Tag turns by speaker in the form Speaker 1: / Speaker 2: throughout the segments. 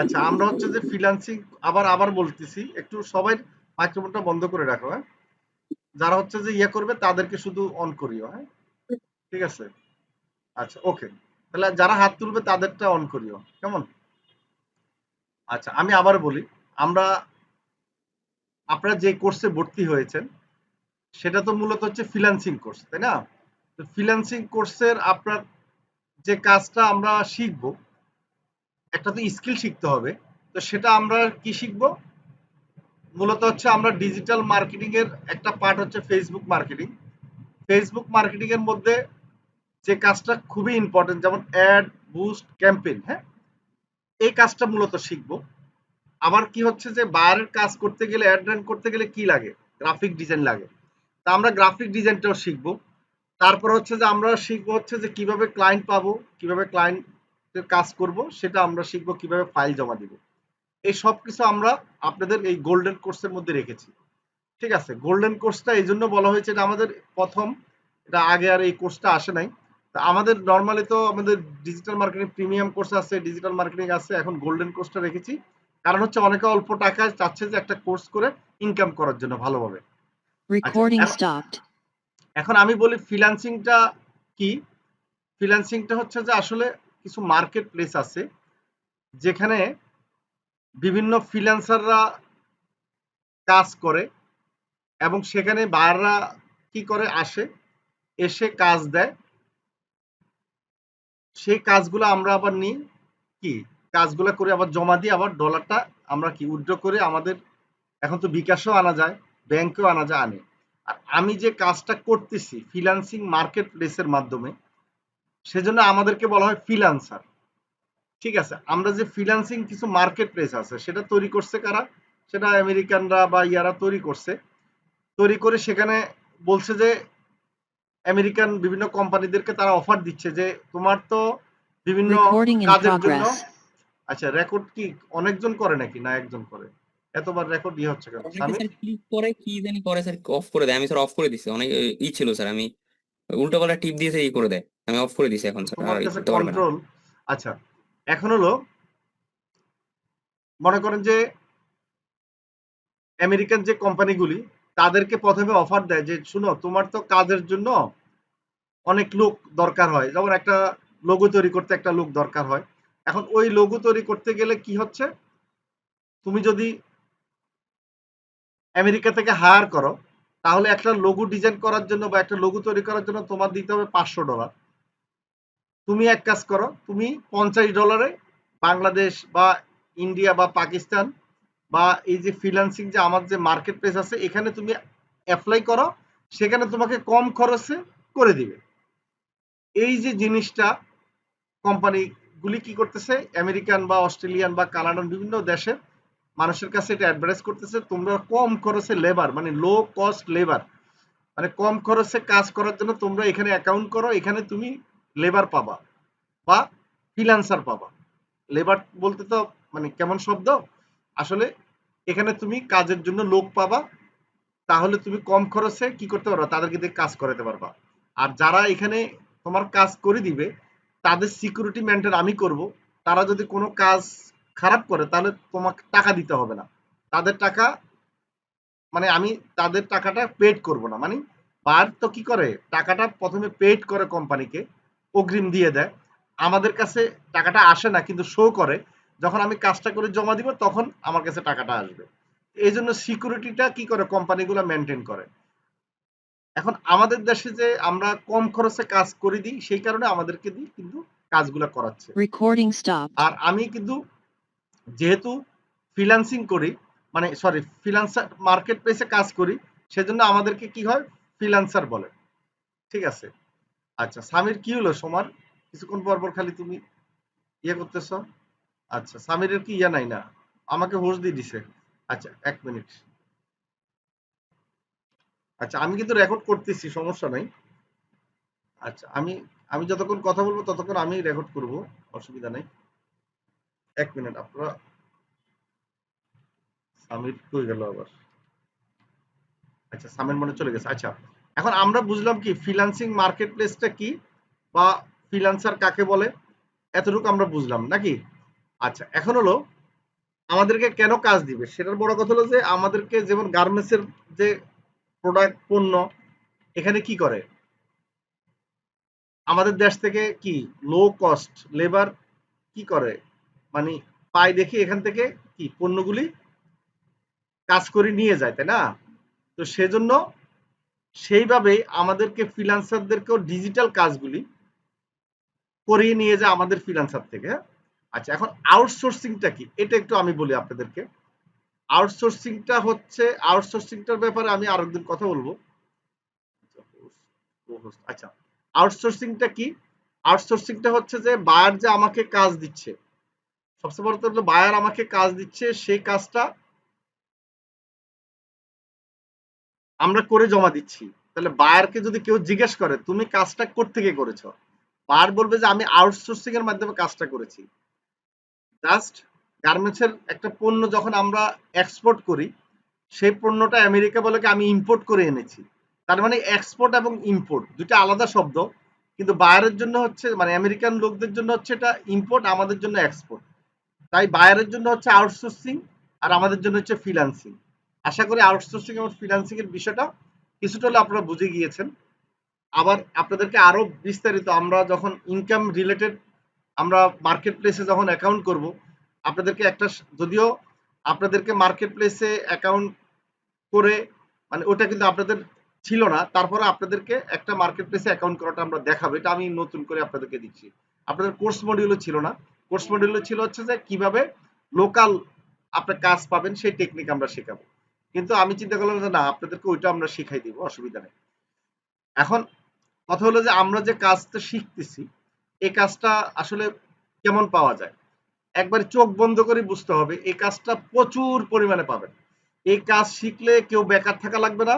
Speaker 1: আচ্ছা আমরা হচ্ছে যে ফ্রিল্যান্সিং আবার আবার বলতেছি, একটু সবাই মাইক্রোফোনটা বন্ধ করে রাখো হ্যাঁ? যারা হচ্ছে যে ইয়ে করবে, তাদেরকে শুধু অন করিও হ্যাঁ? ঠিক আছে? আচ্ছা ওকে তাহলে যারা হাত তুলবে, তাদেরটা অন করিও, কেমন? আচ্ছা আমি আবার বলি, আমরা, আপনারা যে কোর্সে ভর্তি হয়েছেন, সেটা তো মূলত হচ্ছে ফ্রিল্যান্সিং কোর্স তাই না? তো ফ্রিল্যান্সিং কোর্সের আপনার যে কাজটা আমরা শিখব একটা তো স্কিল শিখতে হবে। তো সেটা আমরা কি শিখব? মূলত হচ্ছে আমরা ডিজিটাল মার্কেটিং এর একটা পার্ট হচ্ছে ফেসবুক মার্কেটিং ফেসবুক মার্কেটিং এর মধ্যে যে কাজটা খুবই ইম্পর্টেন্ট যেমন অ্যাড বুস্ট ক্যাম্পেইন হ্যাঁ? এই কাজটা মূলত শিখব। আবার কি হচ্ছে যে বাইরের কাজ করতে গেলে অ্যাড রান করতে গেলে কি লাগে? গ্রাফিক ডিজাইন লাগে। তা আমরা গ্রাফিক ডিজাইনটাও শিখব। তারপর হচ্ছে যে আমরা শিখব হচ্ছে যে কীভাবে ক্লায়েন্ট পাবো, কীভাবে ক্লায়েন্টের কাজ করব সেটা আমরা শিখব কীভাবে ফাইল জমা দিব। এই সব কিছু আমরা আপনাদের এই গোল্ডেন কোর্সের মধ্যে রেখেছি। ঠিক আছে? গোল্ডেন কোর্সটা এই জন্য বলা হয়েছে এটা আমাদের প্রথম এটা আগে আর এই কোর্সটা আসে নাই। তা আমাদের নর্মালি তো আমাদের ডিজিটাল মার্কেটিং প্রিমিয়াম কোর্স আছে ডিজিটাল মার্কেটিং আছে এখন গোল্ডেন কোর্সটা রেখেছি। কারণ হচ্ছে অনেকে অল্প টাকা চাচ্ছে যে একটা কোর্স করে ইনকাম করার জন্য ভালোভাবে। এখন- এখন আমি বলি ফ্রিল্যান্সিংটা কি? ফ্রিল্যান্সিংটা হচ্ছে যে আসলে কিছু মার্কেট প্লেস আছে, যেখানে বিভিন্ন ফ্রিল্যান্সাররা কাজ করে এবং সেখানে বায়াররা কি করে আসে, এসে কাজ দেয়। সেই কাজগুলো আমরা আবার নিই কি, কাজগুলো করে আবার জমা দিয়ে আবার ডলারটা আমরা কি উইথড্র করে আমাদের এখন তো বিকাশও আনা যায় ব্যাংকেও আনা যায়, আনে। আর আমি যে কাজটা করতেছি ফ্রিল্যান্সিং মার্কেট প্লেসের মাধ্যমে সেজন্য আমাদেরকে বলা হয় ফ্রিল্যান্সার ঠিক আছে? আমরা যে ফ্রিল্যান্সিং কিছু মার্কেট প্লেস আছে সেটা তৈরি করছে কারা? সেটা আমেরিকানরা বা ইয়ারা তৈরি করছে। তৈরি করে সেখানে বলছে যে আমেরিকান বিভিন্ন কোম্পানিদেরকে তারা অফার দিচ্ছে যে তোমার তো বিভিন্ন কাজের জন্য আচ্ছা রেকর্ড কি অনেকজন করে নাকি? না একজন করে। এতবার রেকর্ড ইয়ে হচ্ছে কেন?
Speaker 2: স্যার ক্লিক করে কি জানি করে স্যার অফ করে দেয়। আমি স্যার অফ করে দিছি। অনেক ই ছিল স্যার আমি উল্টো পাল্টা টিপ দিয়ে ই করে দেয়। আমি অফ করে দিছি এখন স্যার
Speaker 1: কন্ট্রোল আচ্ছা এখন হলো মনে করেন যে আমেরিকান যে কোম্পানিগুলি তাদেরকে প্রথমে অফার দেয় যে শুনো তোমার তো কাজের জন্য অনেক লোক দরকার হয়। যেমন একটা লোগো তৈরি করতে একটা লোক দরকার হয়। এখন ওই লোগো তৈরি করতে গেলে কি হচ্ছে? তুমি যদি আমেরিকা থেকে হায়ার করো তাহলে একটা লোগো ডিজাইন করার জন্য বা একটা লোগো তৈরি করার জন্য তোমার দিতে হবে পাঁচশো ডলার। তুমি এক কাজ করো, তুমি পঞ্চাশ ডলারে বাংলাদেশ বা ইন্ডিয়া বা পাকিস্তান বা এই যে ফ্রিল্যান্সিং যে আমার যে মার্কেট প্লেস আছে, এখানে তুমি অ্যাপ্লাই করো, সেখানে তোমাকে কম খরচে করে দিবে। এই যে জিনিসটা কোম্পানিগুলি কি করতেছে আমেরিকান বা অস্ট্রেলিয়ান বা কানাডান বিভিন্ন দেশের মানুষের কাছে এটা অ্যাডভার্টাইজ করতেছে, তোমরা কম খরচে লেবার মানে লো কস্ট লেবার মানে কম খরচে কাজ করার জন্য তোমরা এখানে অ্যাকাউন্ট করো, এখানে তুমি লেবার পাবা বা ফ্রিল্যান্সার পাবা। লেবার বলতে তো মানে কেমন শব্দ? আসলে এখানে তুমি কাজের জন্য লোক পাবা, তাহলে তুমি কম খরচে কি করতে পারবা? তাদেরকে দিয়ে কাজ করাতে পারবা। আর যারা এখানে তোমার কাজ করে দিবে, তাদের সিকিউরিটি মেনটেন আমি করব। তারা যদি কোনো কাজ খারাপ করে, তাহলে তোমাকে টাকা দিতে হবে না। তাদের টাকা মানে আমি তাদের টাকাটা পেড করব না। মানে বার তো কি করে? টাকাটা প্রথমে পেড করে কোম্পানিকে অগ্রিম দিয়ে দেয়। আমাদের কাছে টাকাটা আসে না কিন্তু শো করে। যখন আমি কাজটা করে জমা দিব তখন আমার কাছে টাকাটা আসবে। এই জন্য সিকিউরিটিটা কি করে? কোম্পানিগুলো মেনটেন করে। এখন আমাদের দেশে যে আমরা কম খরচে কাজ করে দিই সেই কারণে আমাদেরকে দিই কিন্তু কাজগুলো করাচ্ছে।
Speaker 3: Recording stopped.
Speaker 1: আর আমি কিন্তু যেহেতু ফ্রিল্যান্সিং করি মানে সরি ফ্রিল্যান্সার মার্কেট প্লেসে কাজ করি সেজন্য আমাদেরকে কি হয়? ফ্রিল্যান্সার বলে। ঠিক আছে? আচ্ছা সামির কি হলো সোমার কিছুক্ষণ পর পর খালি তুমি ইয়ে করতেছ। আচ্ছা সামিরের কি ইয়া নাই না? আমাকে হোস দিয়ে দিছে। আচ্ছা এক মিনিট। আচ্ছা আমি কিন্তু রেকর্ড করতেছি, সমস্যা নাই। আচ্ছা আমি আমি যতক্ষণ কথা বলব ততক্ষণ আমি রেকর্ড করব, অসুবিধা নেই। এক মিনিট, আপনারা সামির কই গেল আবার? আচ্ছা সামির মনে চলে গেছে। আচ্ছা এখন আমরা বুঝলাম কি ফ্রিল্যান্সিং মার্কেট প্লেসটা কি বা ফ্রিল্যান্সার কাকে বলে? এতটুকু আমরা বুঝলাম, নাকি? আচ্ছা এখন হলো আমাদেরকে কেন কাজ দিবে? সেটার বড় কথা হলো যে, আমাদেরকে যেমন গার্মেন্টসের যে প্রোডাক্ট পণ্য, এখানে কি করে? আমাদের দেশ থেকে কি লো কস্ট লেবার কি করে? মানে পায় দেখে এখান থেকে কি পণ্যগুলি কাজ করে নিয়ে যায়, তাই না? তো সেজন্য সেইভাবেই আমাদেরকে ফ্রিল্যান্সারদেরকেও ডিজিটাল কাজগুলি করিয়ে নিয়ে যায় আমাদের ফ্রিল্যান্সার থেকে হ্যাঁ? আচ্ছা এখন আউটসোর্সিংটা কি? এটা একটু আমি বলি আপনাদেরকে। আউটসোর্সিংটা হচ্ছে আউটসোর্সিংটার ব্যাপারে আমি আরেকদিন কথা বলব। আচ্ছা আউটসোর্সিংটা কি? আউটসোর্সিংটা হচ্ছে যে বায়ার যে আমাকে কাজ দিচ্ছে, সবচেয়ে বড় বায়ার আমাকে কাজ দিচ্ছে সেই কাজটা আমরা করে জমা দিচ্ছি। তাহলে বায়ারকে যদি কেউ জিজ্ঞেস করে, তুমি কাজটা কোত্থেকে করেছ? বায়ার বলবে যে, আমি আউটসোর্সিং এর মাধ্যমে কাজটা করেছি। জাস্ট গার্মেন্টসের একটা পণ্য যখন আমরা এক্সপোর্ট করি, সেই পণ্যটা আমেরিকা বলে আমি ইম্পোর্ট করে এনেছি। তার মানে এক্সপোর্ট এবং ইম্পোর্ট দুটো আলাদা শব্দ, কিন্তু বায়ারের জন্য হচ্ছে মানে আমেরিকান লোকদের জন্য হচ্ছে এটা ইম্পোর্ট আমাদের জন্য এক্সপোর্ট তাই বায়ারের জন্য হচ্ছে আউটসোর্সিং আর আমাদের জন্য হচ্ছে ফ্রিল্যান্সিং আশা করি আউটসোর্সিং এবং ফ্রিল্যান্সিং এর বিষয়টা কিছুটা হলে আপনারা বুঝে গিয়েছেন। আবার আপনাদেরকে আরও বিস্তারিত আমরা যখন ইনকাম রিলেটেড আমরা মার্কেট প্লেসে যখন অ্যাকাউন্ট করব, আপনাদেরকে একটা যদিও আপনাদেরকে মার্কেট প্লেসে অ্যাকাউন্ট করে মানে ওটা কিন্তু আপনাদের ছিল না, তারপরে আপনাদেরকে একটা মার্কেট প্লেসে অ্যাকাউন্ট করাটা আমরা দেখাবো, এটা আমি নতুন করে আপনাদেরকে দিচ্ছি। আপনাদের কোর্স মডিউলও ছিল না। কোর্স মডিউলও ছিল হচ্ছে যে কীভাবে লোকাল আপনার কাজ পাবেন, সেই টেকনিক আমরা শেখাবো। কিন্তু আমি চিন্তা করলাম যে না, আপনাদেরকে ওইটা আমরা শিখাই দিব, অসুবিধা নেই। এখন কথা হলো যে আমরা যে কাজটা শিখতেছি, এই কাজটা আসলে কেমন পাওয়া যায়? একবার চোখ বন্ধ করে বুঝতে হবে, এই কাজটা প্রচুর পরিমাণে পাবেন। এই কাজ শিখলে কেউ বেকার থাকা লাগবে না,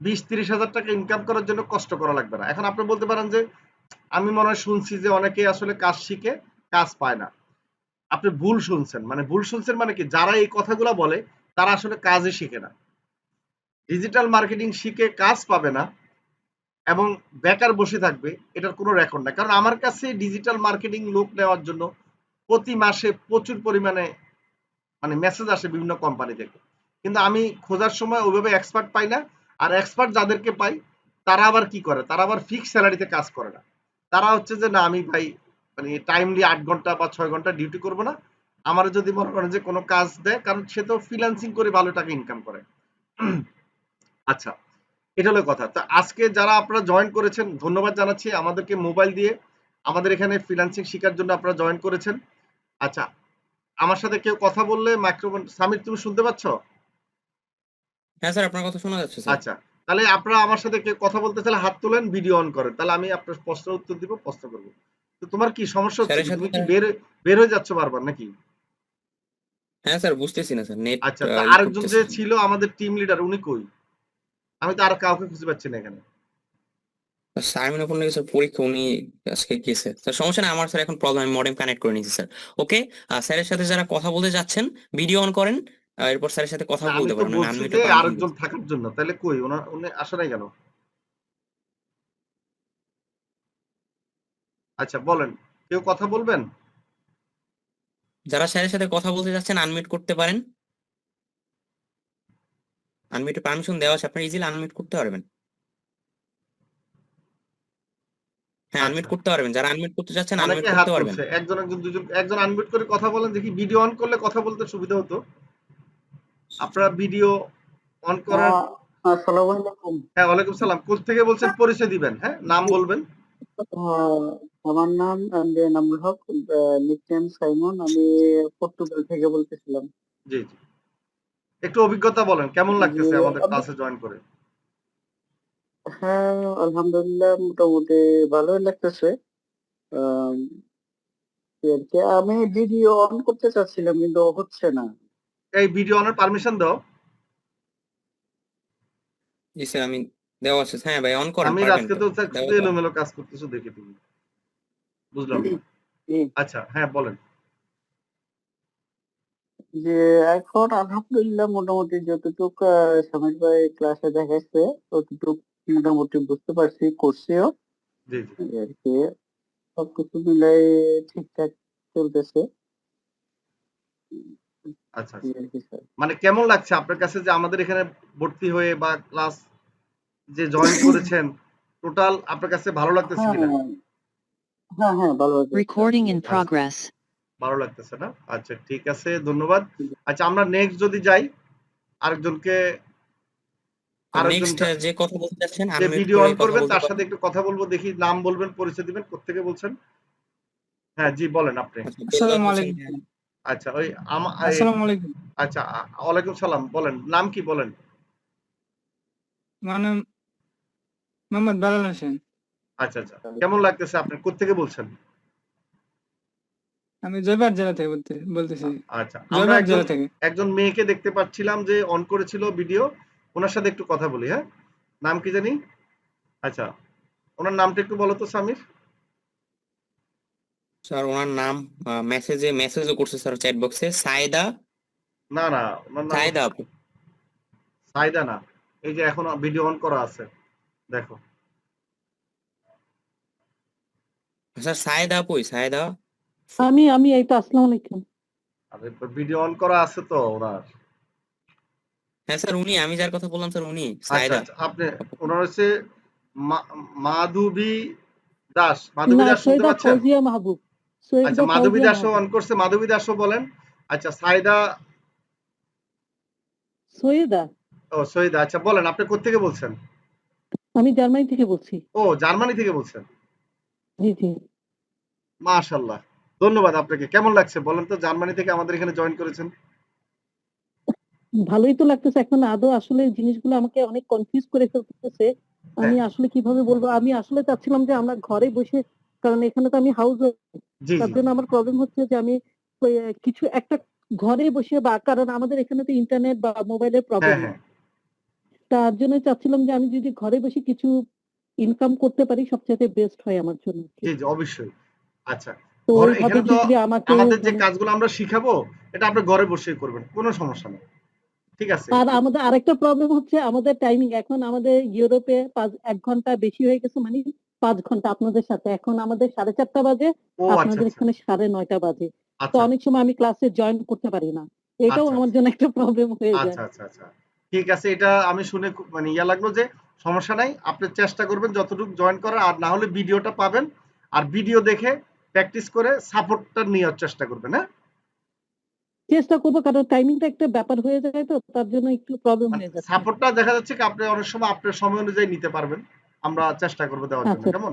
Speaker 1: বিশ তিরিশ হাজার টাকা ইনকাম করার জন্য কষ্ট করা লাগবে না। এখন আপনি বলতে পারেন যে, আমি মনে হয় শুনছি যে অনেকে আসলে কাজ শিখে কাজ পায় না। আপনি ভুল শুনছেন মানে ভুল শুনছেন মানে কি? যারা এই কথাগুলো বলে তারা আসলে কাজই শিখে না। ডিজিটাল মার্কেটিং শিখে কাজ পাবে না এবং বেকার বসে থাকবে, এটার কোনো রেকর্ড নাই। কারণ আমার কাছে ডিজিটাল মার্কেটিং লোক নেওয়ার জন্য প্রতি মাসে প্রচুর পরিমাণে মানে মেসেজ আসে বিভিন্ন কোম্পানি থেকে। কিন্তু আমি খোঁজার সময় ওইভাবে এক্সপার্ট পাই না আর এক্সপার্ট যাদেরকে পাই, তারা আবার কি করে? তারা আবার ফিক্স স্যালারিতে কাজ করে না। তারা হচ্ছে যে, না, আমি ভাই মানে টাইমলি আট ঘণ্টা বা ছয় ঘণ্টা ডিউটি করব না। আমার যদি মনে করেন যে কোনো কাজ দেয় কারণ সে তো ফ্রিল্যান্সিং করে ভালো টাকা ইনকাম করে। আচ্ছা এটা হলো কথা। তো আজকে যারা আপনারা জয়েন করেছেন ধন্যবাদ জানাচ্ছি আমাদেরকে মোবাইল দিয়ে। আমাদের এখানে ফ্রিল্যান্সিং শেখার জন্য আপনারা জয়েন করেছেন। আচ্ছা আমার সাথে কেউ কথা বললে মাইক্রোফোন সামির তুমি শুনতে পাচ্ছ?
Speaker 2: হ্যাঁ স্যার আপনার কথা শোনা যাচ্ছে স্যার।
Speaker 1: আচ্ছা তাহলে আপনারা আমার সাথে কেউ কথা বলতে চাইলে হাত তোলেন ভিডিও অন করেন। তাহলে আমি আপনার প্রশ্নের উত্তর দিব প্রশ্ন করব। তো তোমার কি সমস্যা হচ্ছে? তুমি কি বের বের হয়ে যাচ্ছ বারবার নাকি?
Speaker 2: হ্যাঁ স্যার বুঝতেছি না স্যার নেট
Speaker 1: আচ্ছা তা আরেকজন যে ছিল আমাদের টিম লিডার উনি কই? আমি তো আর কাউকে খুঁজে পাচ্ছি না এখানে।
Speaker 2: সাইমন ফোন স্যার পরীক্ষা উনি আজকে গেছে স্যার সমস্যা নেই আমার স্যার এখন প্রবলেম আমি মডেম কানেক্ট করে নিয়েছি স্যার। ওকে স্যারের সাথে যারা কথা বলতে যাচ্ছেন ভিডিও অন করেন এরপর স্যারের সাথে কথা বলতে
Speaker 1: না, আমি তো আরেকজন থাকার জন্য তাহলে কই? ওনার উনি আসে নাই কেন? আচ্ছা বলেন কেউ কথা বলবেন?
Speaker 2: যারা স্যারের সাথে কথা বলতে যাচ্ছেন আনমিউট করতে পারেন। আনমিউটে পারমিশন দেওয়া আছে আপনারা ইজিলি আনমিউট করতে পারবেন। হ্যাঁ আনমিউট। করতে পারবেন যারা আনমিউট করতে যাচ্ছেন আনমিউট করতে পারবেন।
Speaker 1: একজন একজন দুজন একজন আনমিউট করে কথা বলেন দেখি ভিডিও অন করলে কথা বলতে সুবিধা হতো। আপনারা ভিডিও অন করার
Speaker 4: আসসালামু আলাইকুম।
Speaker 1: হ্যাঁ ওয়ালাইকুম সালাম। কোথ থেকে বলছেন? পরিচয় দিবেন হ্যাঁ নাম বলবেন।
Speaker 4: আমার নাম Anamul Haq nickname Simon আমি পর্তুগাল থেকে বলতেছিলাম।
Speaker 1: জি জি। একটু অভিজ্ঞতা বলেন কেমন লাগতেছে আমাদের ক্লাসে জয়েন করে?
Speaker 4: হ্যাঁ আলহামদুলিল্লাহ মোটামুটি ভালোই লাগতেছে। আমি ভিডিও অন করতে চাচ্ছিলাম কিন্তু হচ্ছে না।
Speaker 1: এই ভিডিও অনের পারমিশন দাও।
Speaker 2: জি স্যার আমি দেওয়া আছে। হ্যাঁ ভাই অন করেন
Speaker 1: আমি আজকে
Speaker 2: তো।
Speaker 1: এলোমেলো কাজ করতেছো দেখে তুমি বুঝলাম? আচ্ছা হ্যাঁ বলেন।
Speaker 4: যে এখন আলহামদুলিল্লাহ মোটামুটি যতটুক সমীর ভাই ক্লাসে দেখাচ্ছে ততটুক মোটামুটি বুঝতে পারছি করছেও। সবকিছু মিলাই ঠিকঠাক চলতেছে।
Speaker 1: আচ্ছা আচ্ছা।
Speaker 4: আর কি
Speaker 1: মানে কেমন লাগছে আপনার কাছে যে আমাদের এখানে ভর্তি হয়ে বা ক্লাস যে জয়েন করেছেন টোটাল আপনার কাছে ভালো লাগতেছে
Speaker 4: হ্যাঁ
Speaker 1: কিনা?
Speaker 4: হ্যাঁ হ্যাঁ হ্যাঁ ভালো
Speaker 3: Recording in
Speaker 1: আচ্ছা।
Speaker 3: progress.
Speaker 1: ভালো লাগতেছে না? আচ্ছা ঠিক আছে ধন্যবাদ। আচ্ছা আমরা নেক্সট যদি যাই আরেকজনকে আরেকজন
Speaker 2: যে কথা বলতে চাচ্ছেন
Speaker 1: যে ভিডিও অন করবেন তার সাথে একটু কথা বলব দেখি নাম বলবেন পরিচয় দিবেন কোত্থেকে বলছেন? হ্যাঁ জি বলেন আপনি।
Speaker 2: আচ্ছা,
Speaker 5: আসসালামু আলাইকুম।
Speaker 1: আচ্ছা ওই
Speaker 5: আসসালামু আলাইকুম।
Speaker 1: আচ্ছা ওয়ালাইকুম সালাম বলেন নাম কি বলেন?
Speaker 5: মানে মোহাম্মদ বেলাল হোসেন।
Speaker 1: আচ্ছা আচ্ছা। কেমন লাগতেছে? আপনি কোত্থেকে বলছেন?
Speaker 5: আমি জয়বাদ জেলা থেকে বলতে বলতেছি।
Speaker 1: আচ্ছা আমরা
Speaker 5: জেলা থেকে।
Speaker 1: একজন মেয়েকে দেখতে পাচ্ছিলাম যে অন করেছিল ভিডিও ওনার সাথে একটু কথা বলি হ্যাঁ? নাম কি জানি? আচ্ছা ওনার নামটা একটু বলো তো সামির।
Speaker 2: স্যার ওনার নাম মেসেজে মেসেজও করছে স্যার চ্যাট বক্সে সাইদা
Speaker 1: না না ওনার নাম
Speaker 2: সাইদা আপু।
Speaker 1: সাইদা না। এই যে এখন ভিডিও অন করা আছে। দেখো।
Speaker 2: স্যার সাইদা আপুই সাইদা
Speaker 6: আমি আমি এই তো আসসালামু আলাইকুম।
Speaker 1: আরে ভিডিও অন করা আছে তো ওনার।
Speaker 2: হ্যাঁ স্যার উনি আমি যার কথা বললাম স্যার উনি
Speaker 1: আচ্ছা
Speaker 2: সাইদা
Speaker 1: আচ্ছা আপনি ওনার হচ্ছে মাধবী দাস মাধবী দাস শুনতে
Speaker 6: সৈয়দা
Speaker 1: পাচ্ছেন?
Speaker 6: ফৌজিয়া মাহবুব।
Speaker 1: আচ্ছা মাধবী দাসও অন করছে মাধবী দাসও বলেন। আচ্ছা সাইদা
Speaker 6: সৈয়দা?
Speaker 1: ও সৈয়দা আচ্ছা বলেন আপনি কোত্থেকে বলছেন?
Speaker 6: আমি জার্মানি থেকে বলছি।
Speaker 1: ও জার্মানি থেকে বলছেন?
Speaker 6: জি জি।
Speaker 1: মাশাল্লাহ ধন্যবাদ আপনাকে। কেমন লাগছে বলেন তো? জার্মানি থেকে আমাদের এখানে জয়েন করেছেন।
Speaker 6: ভালোই তো লাগতেছে। এখন আদৌ আসলে জিনিসগুলো আমাকে অনেক কনফিউজ করে ফেলতেছে। আমি
Speaker 1: হ্যাঁ।
Speaker 6: আসলে কীভাবে বলব? আমি আসলে চাচ্ছিলাম যে আমরা ঘরে বসে কারণ এখানে তো আমি হাউস
Speaker 1: জি
Speaker 6: তার জন্য আমার প্রবলেম হচ্ছে যে আমি কিছু একটা ঘরে বসে বা কারণ আমাদের এখানে তো ইন্টারনেট বা মোবাইলের প্রবলেম
Speaker 1: হ্যাঁ।
Speaker 6: তার জন্য চাচ্ছিলাম যে আমি যদি ঘরে বসে কিছু ইনকাম করতে পারি সবচেয়ে বেস্ট হয় আমার জন্য।
Speaker 1: জি জি অবশ্যই। আচ্ছা আমাদের যে
Speaker 6: মানে-
Speaker 1: কাজগুলো আমরা শিখাবো এটা আপনি ঘরে বসেই করবেন কোনো সমস্যা নেই। ঠিক আছে?
Speaker 6: আর আমাদের আরেকটা প্রবলেম হচ্ছে আমাদের টাইমিং এখন আমাদের ইউরোপে পাঁচ এক ঘণ্টা বেশি হয়ে গেছে মানে পাঁচ ঘণ্টা আপনাদের সাথে। এখন আমাদের সাড়ে চারটা বাজে
Speaker 1: আচ্ছা
Speaker 6: আপনাদের
Speaker 1: আচ্ছা।
Speaker 6: এখানে সাড়ে নয়টা বাজে। তো
Speaker 1: আচ্ছা।
Speaker 6: অনেক সময় আমি ক্লাসে জয়েন করতে পারি না। এটাও আমার জন্য একটা প্রবলেম হয়ে যায়।
Speaker 1: আচ্ছা আচ্ছা। ঠিক আছে এটা আমি শুনে মানে ইয়া লাগল যে সমস্যা নাই আপনি চেষ্টা করবেন যতটুকু জয়েন করার আর না হলে ভিডিওটা পাবেন আর ভিডিও দেখে প্র্যাকটিস করে সাপোর্টটা নেওয়ার চেষ্টা করবেন হ্যাঁ?
Speaker 6: চেষ্টা করব কারণ টাইমিংটা একটা ব্যাপার হয়ে যায় তো তার জন্য একটু প্রবলেম হয়ে যাচ্ছে।
Speaker 1: সাপোর্টটা দেখা যাচ্ছে কি আপনি অনেক সময় আপনার সময় অনুযায়ী নিতে পারবেন আমরা চেষ্টা করব দেওয়ার জন্য
Speaker 6: আচ্ছা।
Speaker 1: কেমন?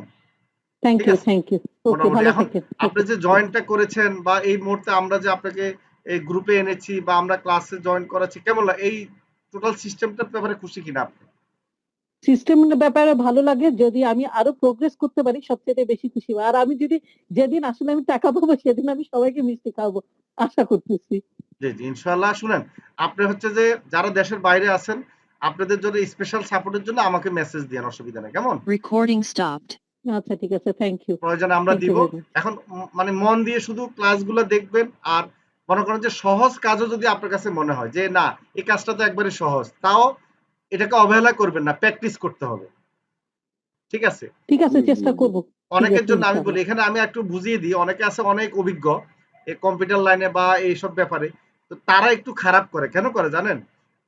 Speaker 6: Thank you thank you okay ভালো থাকেন।
Speaker 1: আপনি যে জয়েনটা করেছেন বা এই মুহূর্তে আমরা যে আপনাকে এই গ্রুপে এনেছি বা আমরা ক্লাসে জয়েন করাচ্ছি কেমন এই টোটাল সিস্টেমটার ব্যাপারে খুশি কিনা আপনি?
Speaker 6: সিস্টেমের ব্যাপারে ভালো লাগে যদি আমি আরও প্রোগ্রেস করতে পারি সবচেয়ে বেশি খুশি আর আমি যদি যেদিন আসলে আমি টাকা পাবো সেদিন আমি সবাইকে মিষ্টি খাওয়াবো আশা করতেছি।
Speaker 1: জি জি ইনশাআল্লাহ। শুনেন আপনি হচ্ছে যে যারা দেশের বাইরে আছেন আপনাদের জন্য স্পেশাল সাপোর্টের জন্য আমাকে মেসেজ দেন অসুবিধা নেই। কেমন?
Speaker 3: Recording stopped.
Speaker 6: আচ্ছা ঠিক আছে। থ্যাংক ইউ
Speaker 1: প্রয়োজনে আমরা দিব। এখন মানে মন দিয়ে শুধু ক্লাসগুলো দেখবেন আর মনে করেন যে সহজ কাজও যদি আপনার কাছে মনে হয় যে না এই কাজটা তো একবারে সহজ তাও এটাকে অবহেলা করবেন না প্র্যাকটিস করতে হবে। ঠিক আছে?
Speaker 6: ঠিক আছে চেষ্টা করব।
Speaker 1: অনেকের জন্য আমি বলি এখানে আমি একটু বুঝিয়ে দিই অনেকে আছে অনেক অভিজ্ঞ এই কম্পিউটার লাইনে বা এইসব ব্যাপারে তো তারা একটু খারাপ করে। কেন করে জানেন?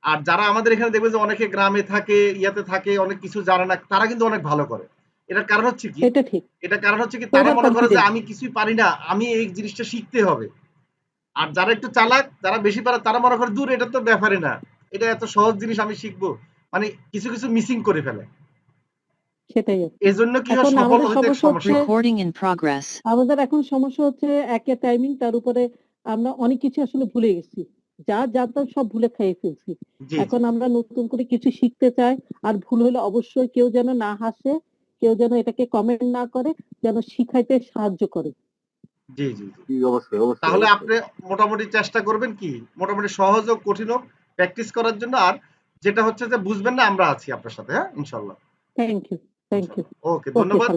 Speaker 1: আর যারা আমাদের এখানে দেখবে যে অনেকে গ্রামে থাকে ইয়াতে থাকে অনেক কিছু জানে না তারা কিন্তু অনেক ভালো করে। এটার কারণ হচ্ছে কি?
Speaker 6: এটা ঠিক।
Speaker 1: এটা কারণ হচ্ছে কি? তারা মনে করে যে আমি কিছুই পারি না আমি এই জিনিসটা শিখতে হবে। আর যারা একটু চালাক যারা বেশি পারে তারা মনে করে দূর এটা তো ব্যাপারই না। এটা এত সহজ জিনিস আমি শিখব। মানে কিছু কিছু মিসিং করে ফেলে।
Speaker 6: সেটাই
Speaker 1: এই জন্য কি সফল হতে
Speaker 6: সমস্যা. আমাদের এখন সমস্যা হচ্ছে একে টাইমিং তার উপরে আমরা অনেক কিছু আসলে ভুলে গেছি। যা জানতাম সব ভুলে খাইয়ে ফেলছি। এখন আমরা নতুন করে কিছু শিখতে চাই আর ভুল হলে অবশ্যই কেউ যেন না হাসে কেউ যেন এটাকে কমেন্ট না করে যেন শিখাইতে সাহায্য করে।
Speaker 1: জি জি
Speaker 4: অবশ্যই অবশ্যই
Speaker 1: তাহলে আপনি মোটামুটি চেষ্টা করবেন কি? মোটামুটি সহজ হোক কঠিন হোক প্র্যাকটিস করার জন্য। আর যেটা হচ্ছে যে বুঝবেন না আমরা আছি আপনার সাথে হ্যাঁ? ইনশাল্লাহ।
Speaker 6: Thank you thank you
Speaker 1: okay ধন্যবাদ।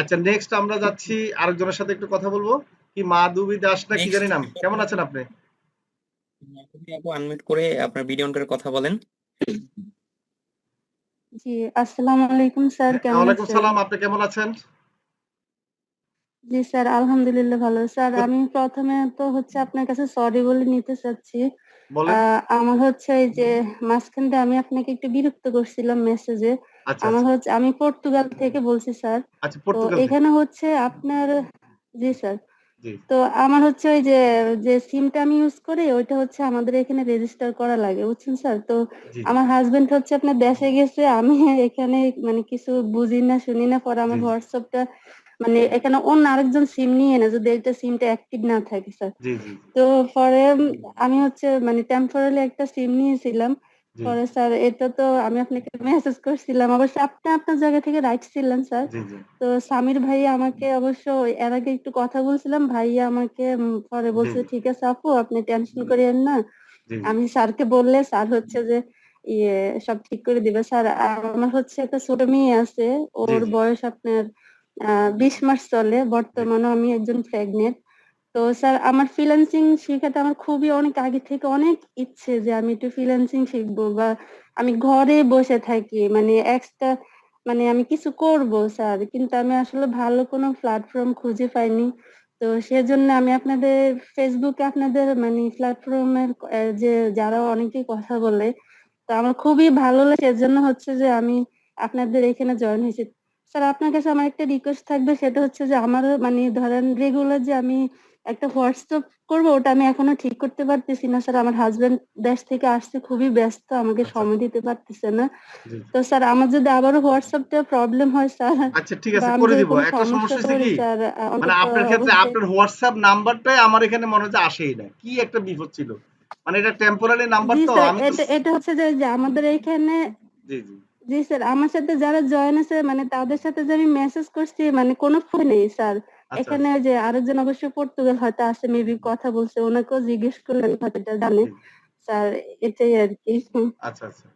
Speaker 1: আচ্ছা নেক্সট আমরা যাচ্ছি আরেকজনের সাথে একটু কথা বলব। কি মাধবী দাস না কি জানি নাম? কেমন আছেন আপনি?
Speaker 2: আপনি আপু আনমিউট করে আপনার ভিডিও অন করে কথা বলেন।
Speaker 7: জি আসসালামু আলাইকুম স্যার কেমন
Speaker 1: ওয়ালাইকুম
Speaker 7: আছেন?
Speaker 1: সালাম আপনি কেমন আছেন?
Speaker 7: জি স্যার আলহামদুলিল্লাহ ভালো। স্যার আমি প্রথমে তো হচ্ছে আপনার কাছে সরি বলে নিতে চাচ্ছি।
Speaker 1: বলেন।
Speaker 7: আহ, আমার হচ্ছে এই যে মাঝখান দিয়ে আমি আপনাকে একটু বিরক্ত করছিলাম মেসেজে
Speaker 1: আচ্ছা
Speaker 7: আমার
Speaker 1: আচ্ছা।
Speaker 7: হচ্ছে আমি পর্তুগাল থেকে বলছি স্যার।
Speaker 1: আচ্ছা
Speaker 7: তো
Speaker 1: পর্তুগাল থেকে।
Speaker 7: এখানে হচ্ছে আপনার জি স্যার।
Speaker 1: জি।
Speaker 7: তো আমার হচ্ছে ওই যে যে সিমটা আমি ইউজ করি ওইটা হচ্ছে আমাদের এখানে রেজিস্টার করা লাগে বুঝছেন স্যার? তো
Speaker 1: জি
Speaker 7: আমার হাজবেন্ড হচ্ছে আপনার দেশে গেছে আমি এখানে মানে কিছু বুঝি না শুনি না পরে আমার
Speaker 1: জি, জি।
Speaker 7: হোয়াটসঅ্যাপটা মানে এখানে অন্য আরেকজন সিম নিয়ে না যদি এটা সিমটা অ্যাক্টিভ না থাকে স্যার তো পরে আমি হচ্ছে মানে টেম্পোরারি একটা সিম নিয়েছিলাম। পরে স্যার এটা তো আমি আপনাকে মেসেজ করছিলাম। অবশ্য আপনি আপনার জায়গা থেকে রাইট ছিলেন স্যার তো সামির ভাই আমাকে অবশ্য এর আগে একটু কথা বলছিলাম। ভাইয়া আমাকে পরে বলছে ঠিক আছে আপু আপনি টেনশন। করিয়েন না। আমি স্যারকে বললে স্যার হচ্ছে যে ইয়ে সব ঠিক করে দিবে। স্যার আমার হচ্ছে একটা ছোট মেয়ে আছে। ওর বয়স আপনার বিশ মাস চলে বর্তমানে আমি একজন প্রেগনেন্ট তো স্যার আমার ফ্রিল্যান্সিং শেখাতে আমার খুবই অনেক আগে থেকে অনেক ইচ্ছে যে আমি একটু ফ্রিল্যান্সিং শিখব বা আমি ঘরে বসে থাকি মানে এক্সট্রা মানে আমি কিছু করব স্যার কিন্তু আমি আসলে ভালো কোনো প্ল্যাটফর্ম খুঁজে পাইনি। তো সেজন্য আমি আপনাদের ফেসবুকে আপনাদের মানে প্ল্যাটফর্মের যে যারা অনেকেই কথা বলে, তো আমার খুবই ভালো লাগে। সেজন্য হচ্ছে যে আমি আপনাদের এখানে জয়েন হয়েছি। স্যার আপনার কাছে আমার একটা রিকোয়েস্ট থাকবে সেটা হচ্ছে যে আমারও মানে ধরেন রেগুলার যে আমি একটা হোয়াটসঅ্যাপ করব ওটা আমি এখনও ঠিক করতে পারতেছি না। স্যার আমার হাজবেন্ড দেশ থেকে আসছে খুবই ব্যস্ত আমাকে
Speaker 1: আচ্ছা।
Speaker 7: সময় দিতে পারতেছে না। তো স্যার আমার যদি আবারও হোয়াটসঅ্যাপটা প্রবলেম হয় স্যার
Speaker 1: আচ্ছা ঠিক আছে করে দিব। একটা সমস্যা হচ্ছে কি? মানে আপনার ক্ষেত্রে আপনার হোয়াটসঅ্যাপ নাম্বারটাই আমার এখানে মনে হচ্ছে আসেই না কি একটা বিপদ ছিল? মানে এটা টেম্পোরারি নাম্বার তো আমি
Speaker 7: এটা হচ্ছে যে আমাদের এখানে
Speaker 1: জি জি।
Speaker 7: জি স্যার আমার সাথে যারা জয়েন আছে মানে তাদের সাথে যে আমি মেসেজ করছি মানে কোনো ফোন নেই স্যার।
Speaker 1: আচ্ছা।
Speaker 7: এখানে যে আরেকজন অবশ্যই পর্তুগাল হয়তো আছে মেবি কথা বলছে ওনাকেও জিজ্ঞেস করলেন হয়তো এটা জানে। স্যার এটাই আর কি।
Speaker 1: আচ্ছা আচ্ছা।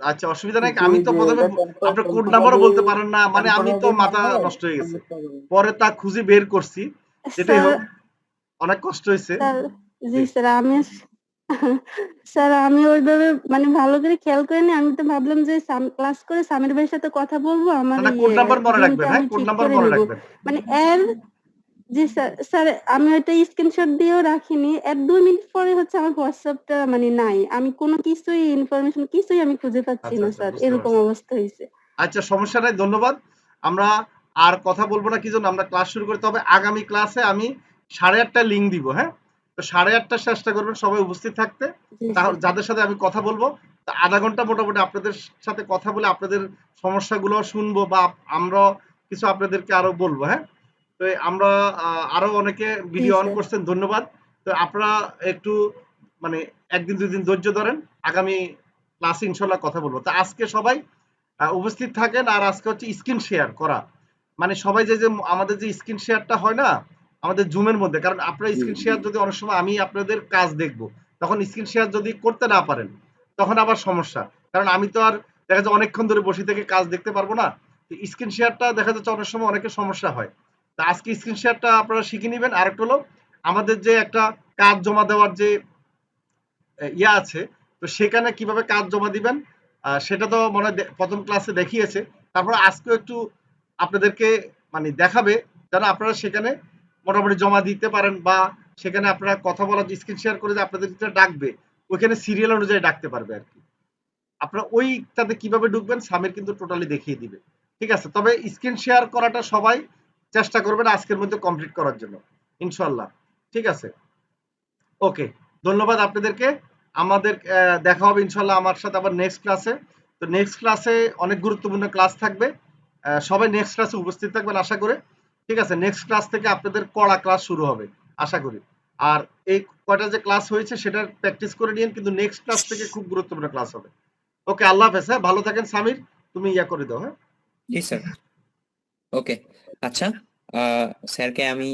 Speaker 1: আচ্ছা অসুবিধা নাই আমি তো প্রথমে আপনার কোড নাম্বারও বলতে পারেন না মানে আমি তো মাথা নষ্ট হয়ে গেছে। পরে। তা খুঁজে বের করছি হোক অনেক কষ্ট হয়েছে।
Speaker 7: জি। স্যার আমি স্যার আমি ওইভাবে মানে ভালো করে খেয়াল করিনি। আমি তো ভাবলাম যে ক্লাস করে সামির ভাইয়ের সাথে কথা বলব আমার
Speaker 1: কোড
Speaker 7: ইয়ে
Speaker 1: নাম্বার মনে
Speaker 7: room
Speaker 1: রাখবেন হ্যাঁ? কোড নাম্বার মনে রাখবেন।
Speaker 7: মানে এর জি স্যার স্যার আমি ওইটা স্ক্রিনশট দিয়েও রাখিনি। এর দুই মিনিট পরে হচ্ছে আমার হোয়াটসঅ্যাপটা মানে নাই। আমি কোনো কিছুই ইনফরমেশন কিছুই আমি খুঁজে পাচ্ছি
Speaker 1: আচ্ছা,
Speaker 7: না
Speaker 1: আচ্ছা,
Speaker 7: স্যার। এরকম অবস্থা হয়েছে।
Speaker 1: আচ্ছা সমস্যা নাই ধন্যবাদ। আমরা আর কথা বলব না কি জন্য? আমরা ক্লাস শুরু করতে হবে আগামী ক্লাসে আমি সাড়ে আটটা লিঙ্ক দিব হ্যাঁ? তো সাড়ে আটটার চেষ্টা করবেন সবাই উপস্থিত থাকতে। তাহলে যাদের সাথে আমি কথা বলব তা আধা ঘণ্টা মোটামুটি আপনাদের সাথে কথা বলে আপনাদের সমস্যাগুলো শুনব বা আমরা কিছু আপনাদেরকে আরও বলব হ্যাঁ? তো আমরা আরও অনেকে ভিডিও অন করছেন ধন্যবাদ। তো আপনারা একটু মানে একদিন দুই দিন ধৈর্য ধরেন আগামী ক্লাসে ইনশাল্লাহ কথা বলব। তো আজকে সবাই উপস্থিত থাকেন আর আজকে হচ্ছে স্ক্রিন শেয়ার করা। মানে সবাই যে যে আমাদের যে স্ক্রিন শেয়ারটা হয় না আমাদের জুমের মধ্যে কারণ আপনারা স্ক্রিন শেয়ার যদি অনেক সময় আমি আপনাদের কাজ দেখব তখন স্ক্রিন শেয়ার যদি করতে না পারেন তখন আবার সমস্যা। কারণ আমি তো আর দেখা যাচ্ছে অনেকক্ষণ ধরে বসে থেকে কাজ দেখতে পারব না তো স্ক্রিন শেয়ারটা দেখা যাচ্ছে অনেক সময় অনেকের সমস্যা হয়। তা আজকে স্ক্রিন শেয়ারটা আপনারা শিখে নেবেন। আর একটা হলো আমাদের যে একটা কাজ জমা দেওয়ার যে ইয়া আছে তো সেখানে কীভাবে কাজ জমা দিবেন আহ, সেটা তো মনে হয় প্রথম ক্লাসে দেখিয়েছে। তারপর আজকেও একটু আপনাদেরকে মানে দেখাবে যেন আপনারা সেখানে মোটামুটি জমা দিতে পারেন বা সেখানে আপনারা কথা বলার স্ক্রিন শেয়ার করে যে আপনাদের ডাকবে, ওইখানে সিরিয়াল অনুযায়ী ডাকতে পারবে আর কি। আপনারা ওইটাতে কীভাবে ঢুকবেন সামির কিন্তু টোটালি দেখিয়ে দিবে। ঠিক আছে? তবে স্ক্রিন শেয়ার করাটা সবাই চেষ্টা করবেন আজকের মধ্যে কমপ্লিট করার জন্য ইনশাল্লাহ ঠিক আছে? ওকে ধন্যবাদ আপনাদেরকে। আমাদের দেখা হবে ইনশাল্লাহ আমার সাথে আবার নেক্সট ক্লাসে তো নেক্সট ক্লাসে অনেক গুরুত্বপূর্ণ ক্লাস থাকবে। সবাই নেক্সট ক্লাসে উপস্থিত থাকবেন আশা করে। ঠিক আছে নেক্সট ক্লাস থেকে আপনাদের কড়া ক্লাস শুরু হবে, আশা করি। আর এই কয়টা যে ক্লাস হয়েছে সেটা প্র্যাকটিস করে নিন কিন্তু নেক্সট ক্লাস থেকে খুব গুরুত্বপূর্ণ ক্লাস হবে। ওকে আল্লাহ হাফেজ হ্যাঁ ভালো থাকেন সামির, তুমি ইয়া করে দাও হ্যাঁ।
Speaker 2: জি স্যার। ওকে আচ্ছা স্যারকে আমি